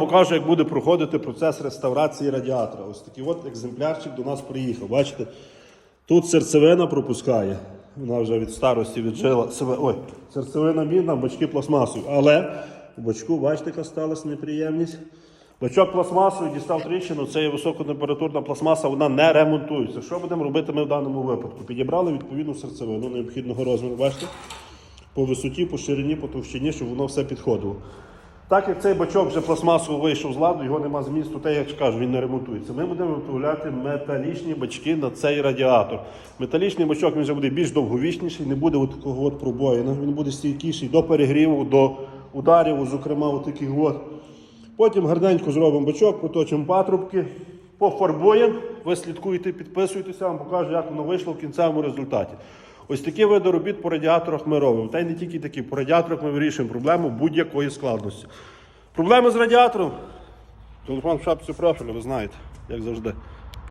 Покажу, як буде проходити процес реставрації радіатора. Ось такий от екземплярчик до нас приїхав. Бачите? Тут серцевина пропускає. Вона вже від старості віджила себе. Ой, серцевина мідна, бачки пластмасові. Але у бачку, бачите, яка сталася неприємність. Бачок пластмасовий дістав тріщину, це є високотемпературна пластмаса, вона не ремонтується. Що будемо робити ми в даному випадку? Підібрали відповідну серцевину необхідного розміру, бачите? По висоті, по ширині, по товщині, щоб воно все підходило. Так як цей бачок вже пластмасово вийшов з ладу, його нема змісту, те, як кажу, він не ремонтується. Ми будемо виготовляти металічні бачки на цей радіатор. Металічний бачок він вже буде більш довговічніший, не буде такого от пробоїна. Він буде стійкіший до перегріву, до ударів, зокрема, от от. Потім гарненько зробимо бачок, проточимо патрубки, пофарбуємо. Ви слідкуєте, підписуйтеся, вам покажу, як воно вийшло в кінцевому результаті. Ось такі види робіт по радіаторах ми робимо. Та й не тільки такі. По радіаторах ми вирішуємо проблему будь-якої складності. Проблеми з радіатором. Телефон в шапці профілю, ви знаєте, як завжди.